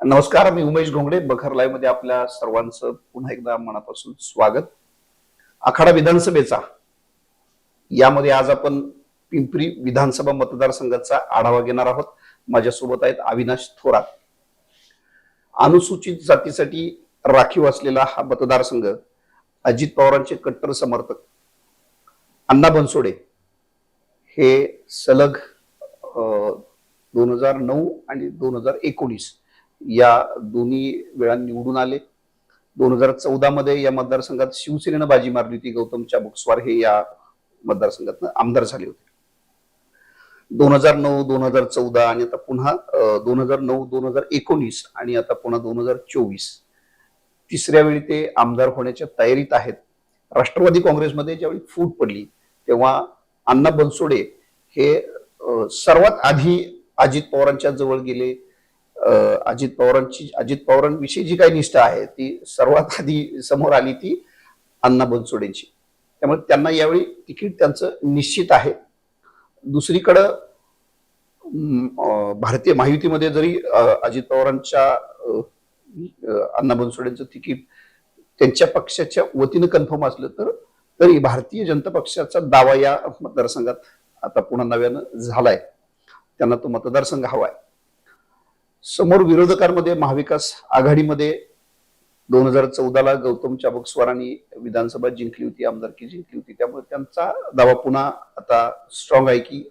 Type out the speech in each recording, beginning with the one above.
नमस्कार मी उमेश घोंगडे बखर लाईव्हमध्ये आपल्या सर्वांचं पुन्हा एकदा मनापासून स्वागत. आखाडा विधानसभेचा यामध्ये आज आपण पिंपरी विधानसभा मतदारसंघाचा आढावा घेणार आहोत. माझ्यासोबत आहेत अविनाश थोरात. अनुसूचित जातीसाठी राखीव असलेला हा मतदारसंघ अजित पवारांचे कट्टर समर्थक अण्णा बनसोडे. हे सलग दोन हजार नऊ आणि दोन हजार एकोणीस या दोन्ही वेळा निवडून आले. दोन हजार चौदा मध्ये या मतदारसंघात शिवसेनेनं बाजी मारली होती. गौतम चाबुकस्वार हे या मतदारसंघात आमदार झाले होते. दोन हजार नऊ दोन हजार चौदा आणि आता पुन्हा दोन हजार नऊ दोन हजार एकोणीस आणि आता पुन्हा दोन हजार चोवीस. तिसऱ्या वेळी ते आमदार होण्याच्या तयारीत आहेत. राष्ट्रवादी काँग्रेसमध्ये ज्यावेळी फूट पडली तेव्हा अण्णा बनसोडे हे सर्वात आधी अजित पवारांच्या जवळ गेले. अजित पवारांची अजित पवारांविषयी जी काही निष्ठा आहे ती सर्वात आधी समोर आली ती अण्णा बनसोडेंची. त्यामुळे त्यांना यावेळी तिकीट त्यांचं निश्चित आहे. दुसरीकडं भारतीय महायुतीमध्ये जरी अजित पवारांच्या अण्णा बनसोडेंचं तिकीट त्यांच्या पक्षाच्या वतीनं कन्फर्म असलं तर तरी भारतीय जनता पक्षाचा दावा या मतदारसंघात आता पुन्हा नव्यानं झालाय. त्यांना तो मतदारसंघ हवाय. समोर विरोधकांमध्ये महाविकास आघाडीमध्ये दोन हजार चौदाला गौतम चाबकस्वारांनी विधानसभा जिंकली होती आमदारकी जिंकली होती. त्यामुळे त्यांचा दावा पुन्हा आता स्ट्रॉंग आहे की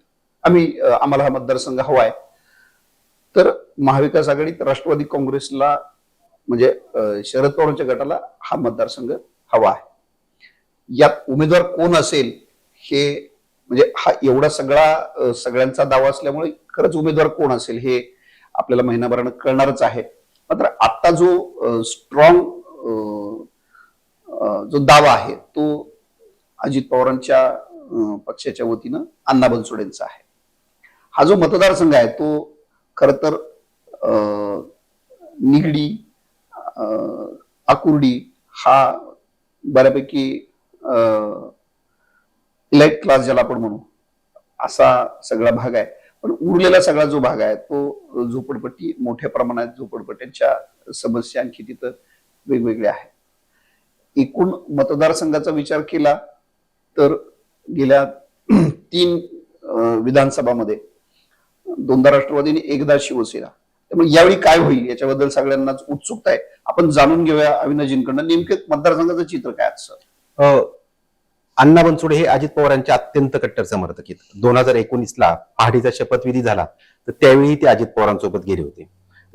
आम्ही आम्हाला हा मतदारसंघ हवाय तर महाविकास आघाडीत राष्ट्रवादी काँग्रेसला म्हणजे शरद पवारांच्या गटाला हा मतदारसंघ हवा आहे. यात उमेदवार कोण असेल हे म्हणजे हा एवढा सगळा सगळ्यांचा दावा असल्यामुळे खरंच उमेदवार कोण असेल हे आपल्याला महिनाभरानं कळणारच आहे. मात्र आता जो स्ट्रॉंग जो दावा आहे तो अजित पवारांच्या पक्षाच्या वतीनं अण्णा बनसोडेंचा आहे. हा जो मतदारसंघ आहे तो खर तर निगडी आकुर्डी हा बऱ्यापैकी लेट क्लास ज्याला आपण म्हणू असा सगळा भाग आहे. पण उरलेला सगळा जो भाग आहे तो झोपडपट्टी मोठ्या प्रमाणात झोपडपट्ट्यांच्या समस्या आणखी तिथं वेगवेगळ्या आहेत. एकूण मतदारसंघाचा विचार केला तर गेल्या तीन विधानसभामध्ये दोनदा राष्ट्रवादीने एकदा शिवसेना. त्यामुळे यावेळी काय होईल याच्याबद्दल सगळ्यांनाच उत्सुकता आहे. आपण जाणून घेऊया अविनाजींकडनं नेमकं मतदारसंघाचं चित्र काय असं अण्णा बनसोडे हे अजित पवारांचे अत्यंत कट्टर समर्थक आहेत. दोन हजार एकोणीसला पहाडीचा शपथविधी झाला तर त्यावेळी ते अजित पवारांसोबत गेले होते.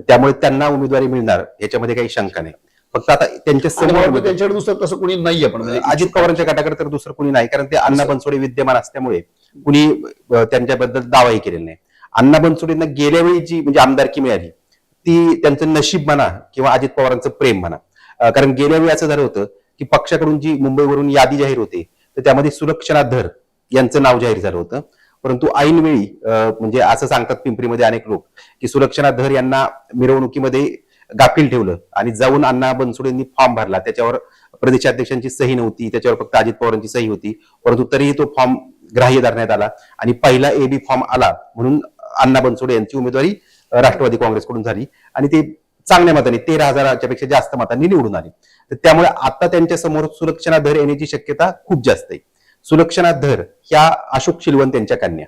त्यामुळे त्यांना उमेदवारी मिळणार याच्यामध्ये काही शंका नाही. फक्त आता त्यांच्यासमोर त्यांच्याकडे दुसरं तसं कोणी नाहीये पण म्हणजे अजित पवारांच्या गटाकडे तर दुसरं कुणी नाही कारण ते अण्णा बनसोडे विद्यमान असल्यामुळे कुणी त्यांच्याबद्दल दावाही केलेला नाही. अण्णा बनसोडेंना गेल्या वेळी जी म्हणजे आमदारकी मिळाली ती त्यांचं नशीब म्हणा किंवा अजित पवारांचं प्रेम म्हणा. कारण गेल्या वेळी असं झालं होतं की पक्षाकडून जी मुंबईवरून यादी जाहीर होते तर त्यामध्ये सुलक्षणा धर यांचं नाव जाहीर झालं होतं. परंतु ऐनवेळी म्हणजे असं सांगतात पिंपरीमध्ये अनेक लोक की सुलक्षणा धर यांना मिरवणुकीमध्ये गाफील ठेवलं आणि जाऊन अण्णा बनसोडेंनी फॉर्म भरला. त्याच्यावर प्रदेशाध्यक्षांची सही नव्हती त्याच्यावर फक्त अजित पवारांची सही होती. परंतु तरीही तो फॉर्म ग्राह्य धरण्यात आला आणि पहिला ए बी फॉर्म आला म्हणून अण्णा बनसोडे यांची उमेदवारी राष्ट्रवादी काँग्रेसकडून झाली. आणि ते चांगल्या मताने तेरा हजाराच्या पेक्षा जास्त मतांनी निवडून आले. तर त्यामुळे आता त्यांच्यासमोर सुलक्षणा धर येण्याची शक्यता खूप जास्त आहे. सुलक्षणा धर ह्या अशोक शिलवंत यांच्या कन्या.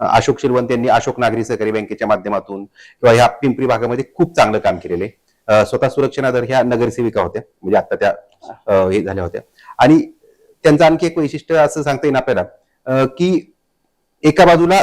अशोक शिलवंत यांनी अशोक नागरी सहकारी बँकेच्या माध्यमातून किंवा ह्या पिंपरी भागामध्ये खूप चांगलं काम केलेले. स्वतः सुलक्षणा धर ह्या नगरसेविका होत्या. म्हणजे आता त्या हे झाल्या होत्या. आणि त्यांचं आणखी एक वैशिष्ट्य असं सांगता येईल आपल्याला की एका बाजूला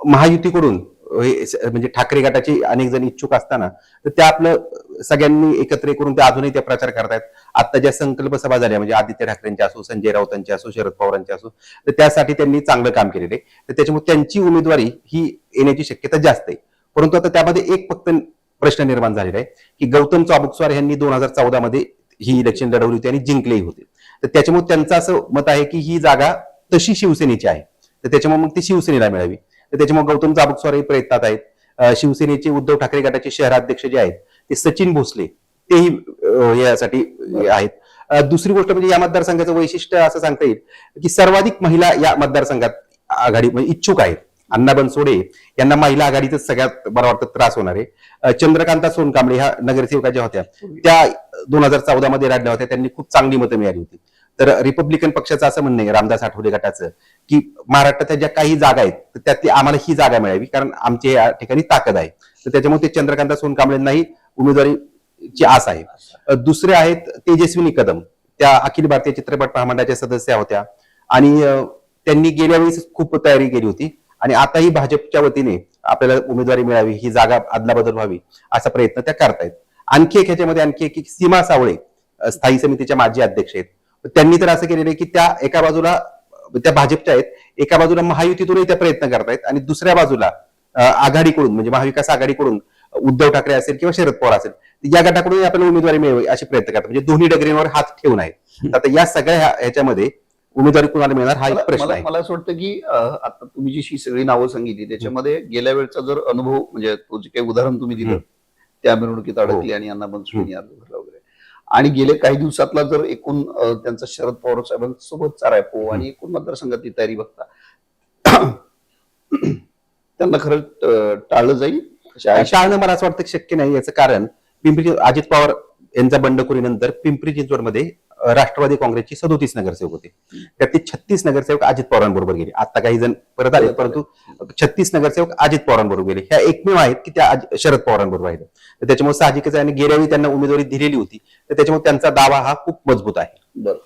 महायुतीकडून म्हणजे ठाकरे गटाचे अनेक जण इच्छुक असताना तर त्या आपलं सगळ्यांनी एकत्र करून ते अजूनही ते प्रचार करतायत. आता ज्या संकल्प सभा झाल्या म्हणजे आदित्य ठाकरेंच्या असो संजय राऊतांच्या असो शरद पवारांच्या असो तर त्यासाठी त्यांनी चांगलं काम केलेलं आहे. तर त्याच्यामुळे त्यांची उमेदवारी ही येण्याची शक्यता जास्त आहे. परंतु आता त्यामध्ये एक फक्त प्रश्न निर्माण झालेला आहे की गौतम चाबुकस्वार यांनी दोन हजार चौदा मध्ये ही इलेक्शन लढवली होती आणि जिंकलेही होते. तर त्याच्यामुळे त्यांचं असं मत आहे की ही जागा तशी शिवसेनेची आहे. तर त्याच्यामुळे मग ती शिवसेनेला मिळावी. तर त्याच्यामुळे गौतम चाबुकस्वारही प्रयत्नात आहेत. शिवसेनेचे उद्धव ठाकरे गटाचे शहराध्यक्ष जे आहेत ते सचिन भोसले तेही यासाठी आहेत. दुसरी गोष्ट म्हणजे या मतदारसंघाचं वैशिष्ट्य असं सांगता येईल की सर्वाधिक महिला या मतदारसंघात आघाडी म्हणजे इच्छुक आहेत. अण्णा बनसोडे यांना महिला आघाडीचा सगळ्यात मला वाटतं त्रास होणार आहे. चंद्रकांता सोनकांबळे ह्या नगरसेविका ज्या होत्या त्या दोन हजार चौदा मध्ये राडल्या होत्या. त्यांनी खूप चांगली मतं मिळाली होती. तर रिपब्लिकन पक्षाचं असं म्हणणं आहे रामदास आठवले गटाचं की महाराष्ट्राच्या ज्या काही जागा आहेत तर त्यातली आम्हाला ही जागा मिळावी कारण आमच्या या ठिकाणी ताकद आहे. तर त्याच्यामुळे ते चंद्रकांत सोनकांबळेंनाही उमेदवारीची आस आहे. दुसरे आहेत तेजस्विनी कदम त्या अखिल भारतीय चित्रपट महामंडळाच्या सदस्या होत्या. आणि त्यांनी गेल्या वेळेस खूप तयारी केली होती. आणि आताही भाजपच्या वतीने आपल्याला उमेदवारी मिळावी ही जागा अदलाबदल व्हावी असा प्रयत्न त्या करतायत. आणखी एक ह्याच्यामध्ये आणखी एक सीमा सावळे स्थायी समितीच्या माजी अध्यक्ष आहेत. त्यांनी तर असं केलेलं आहे की त्या एका बाजूला त्या भाजपच्या आहेत एका बाजूला महायुतीतूनही त्या प्रयत्न करतायत आणि दुसऱ्या बाजूला आघाडीकडून म्हणजे महाविकास आघाडीकडून उद्धव ठाकरे असेल किंवा शरद पवार असेल या गटाकडून आपल्याला उमेदवारी मिळावी असे प्रयत्न करतात. म्हणजे दोन्ही डगरींवर हात ठेवून आहेत. तर आता या सगळ्या ह्या- ह्याच्यामध्ये उमेदवारी कुणाला मिळणार हा एक प्रश्न आहे. मला असं वाटतं की आता तुम्ही जी ही सगळी नावं सांगितली त्याच्यामध्ये गेल्या वेळचा जर अनुभव म्हणजे काही उदाहरण तुम्ही दिलं. त्या मिरवणुकीत अडकली आणि यांना बनसुनी आणि गेले काही दिवसातला जर एकूण त्यांचा शरद पवार साहेबांसोबत चारायपो आणि एकूण मतदारसंघातली तयारी बघता त्यांना खरं टाळलं जाईल. टाळणं मला असं वाटतं शक्य नाही याचं कारण. पिंपरी अजित पवार यांच्या बंडखोरीनंतर पिंपरी चिंचवडमध्ये राष्ट्रवादी काँग्रेसची सदोतीस नगरसेवक होते. त्यातले छत्तीस नगरसेवक अजित पवारांबरोबर गेले. आता काही जण परत आले परंतु छत्तीस नगरसेवक अजित पवारांबरोबर गेले. ह्या एकमेव आहेत की त्या शरद पवारांबरोबर राहिले तर त्याच्यामुळे साहजिकच आहे आणि गेल्या वेळी त्यांना उमेदवारी दिलेली होती. तर त्याच्यामुळे त्यांचा दावा हा खूप मजबूत आहे. बरं.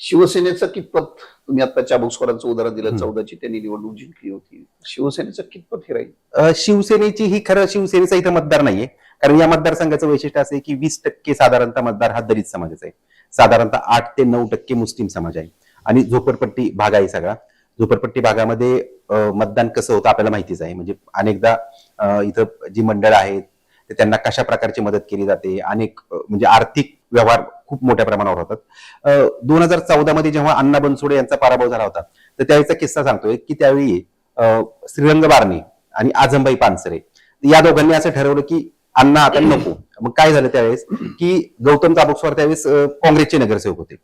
शिवसेनेचं कितपत तुम्ही आता चाबुकस्वरांचं उदाहरण दिलं. चौदाची त्यांनी निवडणूक जिंकली होती. शिवसेनेचं कितपत हे राहील? शिवसेनेची ही खरं शिवसेनेचा इथं मतदार नाहीये. कारण या मतदारसंघाचं वैशिष्ट्य असं आहे की वीस टक्के साधारणतः मतदार हा दलित समाजाचा आहे. साधारणतः आठ ते नऊ टक्के मुस्लिम समाज आहे. आणि झोपडपट्टी भाग आहे सगळा. झोपडपट्टी भागामध्ये मतदान कसं होतं आपल्याला माहितीच आहे. म्हणजे अनेकदा इथं जी मंडळ आहेत ते त्यांना कशा प्रकारची मदत केली जाते? अनेक म्हणजे आर्थिक व्यवहार खूप मोठ्या प्रमाणावर होतात. दोन हजार चौदा मध्ये जेव्हा अण्णा बनसोडे यांचा पराभव झाला होता तर त्यावेळीचा किस्सा सांगतोय की त्यावेळी श्रीरंग बारणे आणि आजमबाई पानसरे या दोघांनी असं ठरवलं की अण्णा आता नको. मग काय झालं त्यावेळेस? की गौतम चाबुकस्वार त्यावेळेस काँग्रेसचे नगरसेवक होते.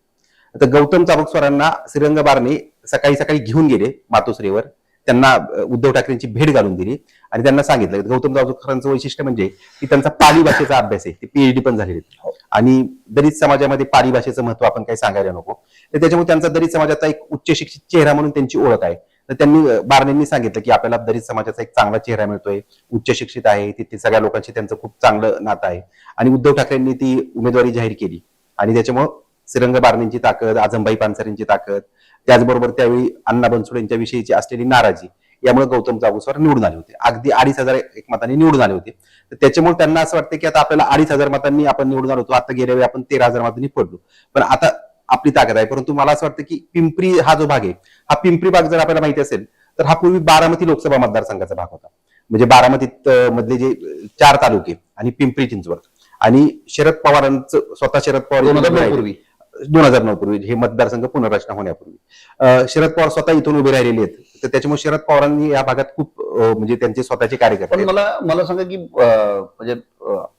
तर गौतम चाबुकस्वारांना श्रीरंग बारणे सकाळी सकाळी घेऊन गेले मातोश्रीवर. त्यांना उद्धव ठाकरेंची भेट घालून दिली. आणि त्यांना सांगितलं गौतम चाबुकस्वारांचं वैशिष्ट्य म्हणजे की त्यांचा पाली भाषेचा अभ्यास आहे. ते पीएचडी पण झालेले आहेत. आणि दलित समाजामध्ये पाली भाषेचं महत्त्व आपण काही सांगायला नको. तर त्याच्यामुळे त्यांचा दलित समाजाचा एक उच्च शिक्षित चेहरा म्हणून त्यांची ओळख आहे. तर त्यांनी बारणेंनी सांगितलं की आपल्याला दलित समाजाचा एक चांगला चेहरा मिळतोय. उच्च शिक्षित आहे तिथे सगळ्या लोकांशी त्यांचं खूप चांगलं नातं आहे. आणि उद्धव ठाकरेंनी ती उमेदवारी जाहीर केली. आणि त्याच्यामुळं श्रीरंग बारणेंची ताकद आझमबाई पानसरेंची ताकद त्याचबरोबर त्यावेळी अण्णा बनसोड विषयीची असलेली नाराजी यामुळे गौतम चाबुकस्वार निवडून आले होते. अगदी अडीच हजार एक मतांनी निवडून आले होते. तर त्याच्यामुळे त्यांना असं वाटतं की आता आपल्याला अडीच हजार मतांनी आपण निवडून आलो होतो. आता गेल्या वेळी आपण तेरा हजार मतांनी पडलो. पण आता आपली ताकद आहे. परंतु मला असं वाटतं की पिंपरी हा जो भाग आहे हा पिंपरी भाग जर आपल्याला माहिती असेल तर हा पूर्वी बारामती लोकसभा मतदारसंघाचा भाग होता. म्हणजे बारामतीत मधले जे चार तालुके आणि पिंपरी चिंचवड. आणि शरद पवारांचं स्वतः शरद पवार. पूर्वी. दोन हजार नऊ पूर्वी. हे मतदारसंघ पुनर्रचना होण्यापूर्वी. शरद पवार स्वतः इथून उभे राहिलेले आहेत. तर त्याच्यामुळे शरद पवारांनी या भागात खूप म्हणजे त्यांचे स्वतःचे कार्यकर्ते. मला मला सांगा की म्हणजे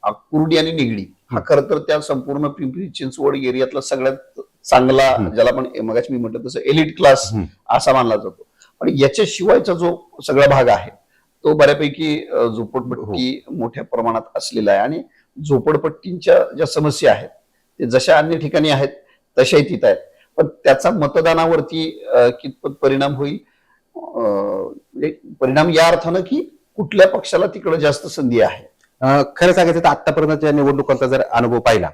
कुर्डी आणि निगडी हा खरं तर त्या संपूर्ण पिंपरी चिंचवड एरियातला सगळ्यात चांगला. ज्याला आपण मगाशी मी म्हटलं तसं एलिट क्लास. असा मानला जातो. पण याच्याशिवायचा जो सगळा भाग आहे तो बऱ्यापैकी झोपडपट्टी मोठ्या प्रमाणात असलेला आहे. आणि झोपडपट्टींच्या ज्या समस्या आहेत ते जशा अन्य ठिकाणी आहेत तशाही तिथं आहेत. पण त्याचा मतदानावरती कितपत परिणाम होईल? म्हणजे परिणाम या अर्थानं की कुठल्या पक्षाला तिकडे जास्त संधी आहे? खरं सांगायचं तर आतापर्यंतच्या निवडणुकांचा जर अनुभव पाहिला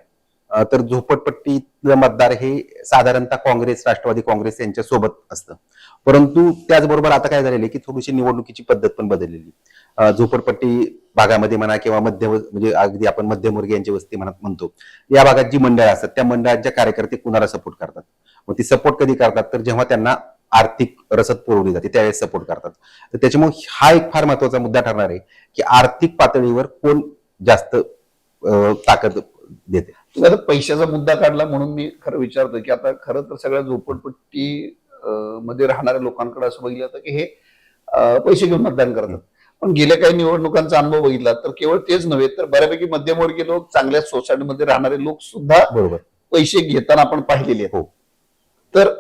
तर झोपडपट्टीतलं मतदार हे साधारणतः काँग्रेस राष्ट्रवादी काँग्रेस यांच्या सोबत असतं. परंतु त्याचबरोबर आता काय झालेलं आहे की थोडीशी निवडणुकीची पद्धत पण बदललेली झोपडपट्टी भागामध्ये म्हणा किंवा मध्य म्हणजे अगदी आपण मध्यमवर्गीयांची वस्ती म्हणत म्हणतो या भागात जी मंडळ असतात त्या मंडळाच्या कार्यकर्ते कुणाला सपोर्ट करतात? मग ती सपोर्ट कधी करतात? तर जेव्हा त्यांना आर्थिक रसद पुरवली जाते त्यावेळेस सपोर्ट करतात. तर त्याच्यामुळे हा एक फार महत्त्वाचा मुद्दा ठरणार आहे की आर्थिक पातळीवर कोण जास्त ताकद देते? तुम्ही आता पैशाचा मुद्दा काढला म्हणून मी खरं विचारतो की आता खरं तर सगळ्या झोपडपट्टी मध्ये राहणाऱ्या लोकांकडे असं बघितलं जातं की हे पैसे घेऊन मतदान करतात. पण गेल्या काही निवडणुकांचा अनुभव बघितला तर केवळ तेच नव्हे तर बऱ्यापैकी मध्यमवर्गीय लोक चांगल्या सोसायटीमध्ये राहणारे लोक सुद्धा बरोबर. पैसे घेताना आपण पाहिलेले हो. तर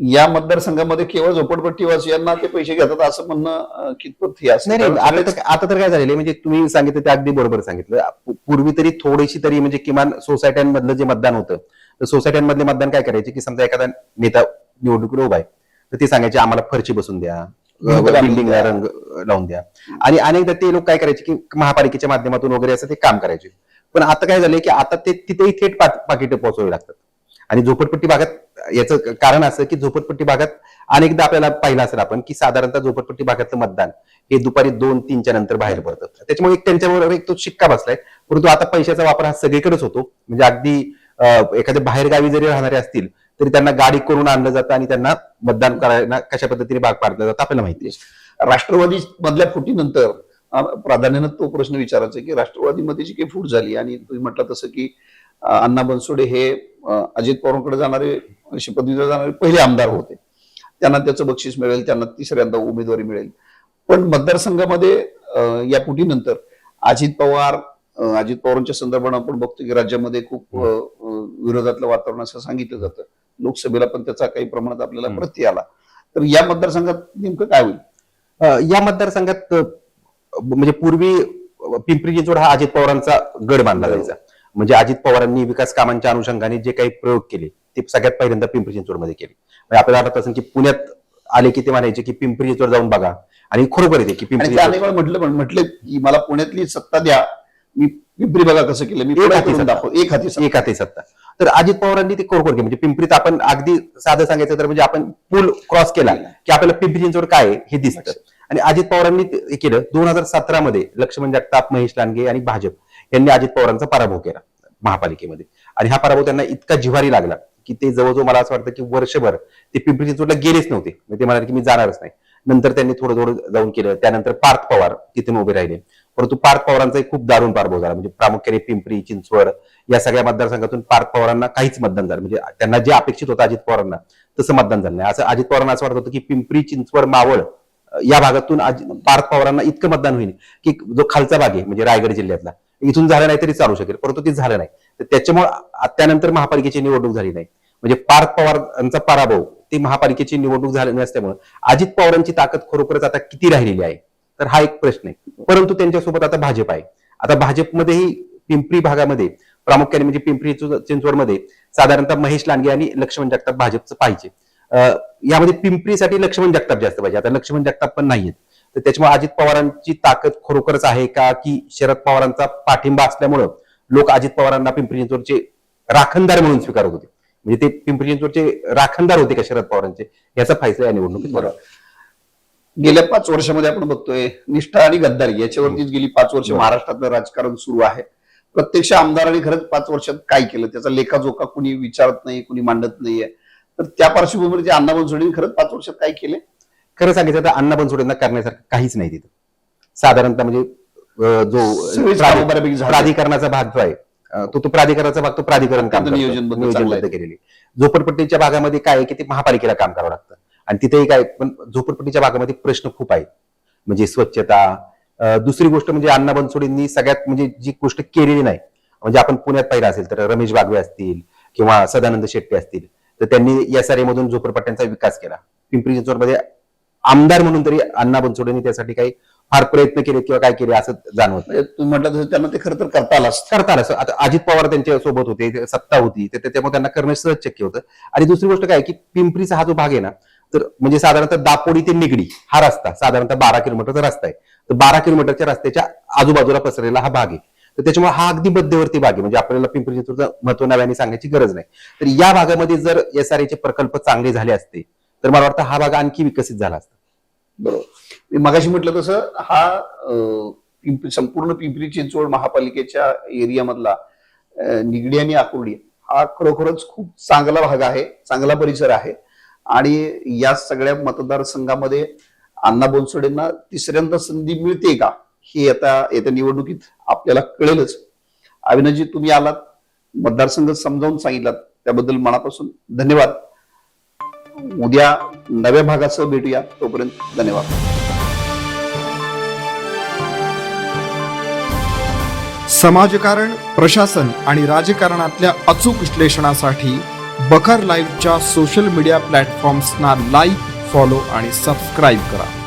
या मतदारसंघामध्ये केवळ झोपडपट्टीवासियांना ते पैसे घेतात असं म्हणणं कितपत हे असं नाही नाही आता तर आता तर काय झालेलं आहे? म्हणजे तुम्ही सांगितलं ते अगदी बरोबर सांगितलं. पू- पूर्वी तरी थोडीशी तरी म्हणजे किमान सोसायट्यांमधलं जे मतदान होतं तर सोसायट्यांमधले मतदान काय करायचे? की समजा एखादा नेता निवडणुकीला उभा आहे तर ते सांगायचे आम्हाला फरची बसून द्या भिंत द्या. रंग लावून द्या. आणि अनेकदा ते लोक काय करायचे की महापालिकेच्या माध्यमातून वगैरे असं ते काम करायचे. पण आता काय झालंय की आता ते तिथेही थेट पाकिट पोहोचवावे लागतात. आणि झोपडपट्टी भागात याचं कारण असं की झोपडपट्टी भागात अनेकदा आपल्याला पाहिलं असेल आपण की साधारणतः झोपडपट्टी भागातलं मतदान हे दुपारी दोन तीनच्या नंतर बाहेर पडतं. त्याच्यामुळे एक त्यांच्याबरोबर एक तो शिक्का बसलाय. परंतु आता पैशाचा वापर हा सगळीकडेच होतो. म्हणजे अगदी अं, एखाद्या बाहेर गावी जरी राहणारे असतील तरी त्यांना गाडी करून आणलं जातं आणि त्यांना मतदान करायला कशा पद्धतीने भाग पाडलं जातं आपल्याला माहिती आहे. राष्ट्रवादी मधल्या फुटीनंतर प्राधान्यानं तो प्रश्न विचारायचा की राष्ट्रवादीमध्ये जी काही फूट झाली आणि तुम्ही म्हटलं तसं की अण्णा बनसोडे हे अजित पवारांकडे जाणारे शपथविधीला जाणारे पहिले आमदार होते. त्यांना त्याचं बक्षीस मिळेल त्यांना तिसऱ्यांदा उमेदवारी मिळेल. पण मतदारसंघामध्ये या फुटीनंतर अजित पवार अजित पवारांच्या संदर्भानं आपण बघतो की राज्यामध्ये खूप विरोधातलं वातावरण असं सांगितलं जातं. लोकसभेला पण त्याचा काही प्रमाणात आपल्याला. प्रत्यय आला. तर या मतदारसंघात नेमकं काय होईल? या मतदारसंघात म्हणजे पूर्वी पिंपरी चिंचवड हा अजित पवारांचा गड बरोबर. जायचा. म्हणजे अजित पवारांनी विकास कामांच्या अनुषंगाने जे काही प्रयोग केले ते सगळ्यात पहिल्यांदा पिंपरी चिंचवडमध्ये केले. म्हणजे आपल्याला आठवत असेल की पुण्यात आले की ते म्हणायचे की पिंपरी चिंचवड जाऊन बघा. आणि खरोखर येते की पिंपरी म्हटलं पण म्हटलं की मला पुण्यातली सत्ता द्या. मी पिंपरी बघा कसं केलं. मी एक हाती एक हाती सत्ता. एक हाती सत्ता. तर अजित पवारांनी ते खरोखर केलं. म्हणजे पिंपरीत आपण अगदी साधं सांगायचं तर म्हणजे आपण पूल क्रॉस केला की आपल्याला पिंपरी चिंचवड काय हे दिसतं. आणि अजित पवारांनी केलं दोन हजार सतरा मध्ये लक्ष्मण जगताप महेश लांडगे आणि भाजप. यांनी अजित पवारांचा पराभव केला महापालिकेमध्ये. आणि हा पराभव त्यांना इतका जिव्हारी लागला की ते जवळजवळ मला असं वाटतं की वर्षभर ते पिंपरी चिंचवडला गेलेच नव्हते. म्हणजे ते म्हणाले की मी जाणारच नाही. नंतर त्यांनी थोडं थोडं जाऊन केलं. त्यानंतर पार्थ पवार तिथून उभे राहिले. परंतु पार्थ पवारांचा खूप दारुण पराभव झाला. म्हणजे प्रामुख्याने पिंपरी चिंचवड या सगळ्या मतदारसंघातून पार्थ पवारांना काहीच मतदान झालं. म्हणजे त्यांना जे अपेक्षित होतं अजित पवारांना तसं मतदान झालं नाही. असं अजित पवारांना असं वाटत होतं की पिंपरी चिंचवड मावळ या भागातून पार्थ पवारांना इतकं मतदान होईल की जो खालचा भाग आहे म्हणजे रायगड जिल्ह्यातला इथून झालं नाही तरी चालू शकेल. परंतु ते झालं नाही. तर त्याच्यामुळे त्यानंतर महापालिकेची निवडणूक झाली नाही. म्हणजे पार्थ पवारांचा पराभव ती महापालिकेची निवडणूक झाली नसल्यामुळे अजित पवारांची ताकद खरोखरच आता किती राहिलेली आहे? तर हा एक प्रश्न आहे. परंतु त्यांच्यासोबत आता भाजप आहे. आता भाजपमध्येही पिंपरी भागामध्ये प्रामुख्याने म्हणजे पिंपरी चिंचवड- चिंचवडमध्ये साधारणतः महेश लांडगे आणि लक्ष्मण जगताप भाजपचं पाहिजे यामध्ये पिंपरीसाठी लक्ष्मण जगताप जास्त पाहिजे. आता लक्ष्मण जगताप पण नाहीयेत. तर त्याच्यामुळे अजित पवारांची ताकद खरोखरच आहे का की शरद पवारांचा पाठिंबा असल्यामुळं लोक अजित पवारांना पिंपरी चिंचवडचे राखणदार म्हणून स्वीकारत होते? म्हणजे ते पिंपरी चिंचवडचे राखणदार होते का शरद पवारांचे? याचा फैसला या निवडणुकीत बरोबर गेल्या पाच वर्षामध्ये आपण बघतोय निष्ठा आणि गद्दारी याच्यावरतीच गेली पाच वर्ष. महाराष्ट्रातलं राजकारण सुरू आहे. प्रत्यक्ष आमदारांनी खरंच पाच वर्षात काय केलं? त्याचा लेखाजोखा कुणी विचारत नाही कुणी मांडत नाहीये. तर त्या पार्श्वभूमीवर जे अण्णा बनसोडेंनी खरंच पाच वर्षात काय केले? खरं सांगितलं तर अण्णा बनसोडेंना करण्यासारखं काहीच नाही तिथं साधारणतः म्हणजे जो. प्राधिकरणाचा भाग जो आहे तो तो प्राधिकरणाचा भाग तो प्राधिकरण काम. नियोजनबद्ध. केलेली झोपडपट्टीच्या भागामध्ये काय आहे की ते महापालिकेला काम करावं लागतं आणि तिथेही काय पण झोपडपट्टीच्या भागामध्ये प्रश्न खूप आहेत म्हणजे स्वच्छता दुसरी गोष्ट म्हणजे अण्णा बनसोडेंनी सगळ्यात म्हणजे जी गोष्ट केलेली नाही म्हणजे आपण पुण्यात पाहिलं असेल तर रमेश बागवे असतील किंवा सदानंद शेट्टी असतील तर त्यांनी एस आर मधून झोपडपट्ट्यांचा विकास केला पिंपरी चिंचवडमध्ये आमदार म्हणून तरी अण्णा बनसोडेंनी त्यासाठी काही फार प्रयत्न केले किंवा काय केले असं जाणवत म्हणजे तुम्ही म्हटलं तसं त्यांना ते खरं तर करता आलं असतं. करता आलं असं. आता अजित पवार त्यांच्यासोबत होते ते सत्ता होती तर त्याच्यामुळे त्यांना करणं सहज शक्य होतं. आणि दुसरी गोष्ट काय की पिंपरीचा हा जो भाग आहे ना तर म्हणजे साधारणतः दापोडी ते निगडी हा रस्ता साधारणतः बारा किलोमीटरचा रस्ता आहे. तर बारा किलोमीटरच्या रस्त्याच्या आजूबाजूला पसरलेला हा भाग आहे. तर त्याच्यामुळे हा अगदी मध्यवर्ती भाग आहे. म्हणजे आपल्याला पिंपरी चिंचवडचं महत्त्व नव्याने सांगायची गरज नाही. तर या भागामध्ये जर एस आर चे प्रकल्प चांगले झाले असते तर मला वाटतं हा भाग आणखी विकसित झाला असता. बरोबर. मगाशी म्हटलं तसं हा पिंपरी संपूर्ण पिंपरी चिंचवड महापालिकेच्या एरियामधला निगडी आणि आकुर्डी हा खरोखरच खूप चांगला भाग आहे चांगला परिसर आहे. आणि या सगळ्या मतदारसंघामध्ये अण्णा बोनसोडेंना तिसऱ्यांदा संधी मिळते का? हे आता येत्या निवडणुकीत आपल्याला कळेलच. अविनाजी तुम्ही आलात मतदारसंघ समजावून सांगितलात त्याबद्दल मनापासून धन्यवाद. उद्या नव्या भागासह भेटूया. तोपर्यंत धन्यवाद. समाजकारण प्रशासन आणि राजकारणातल्या अचूक विश्लेषणासाठी बखर लाईव्हच्या सोशल मीडिया प्लॅटफॉर्म्सना लाईक फॉलो आणि सबस्क्राईब करा.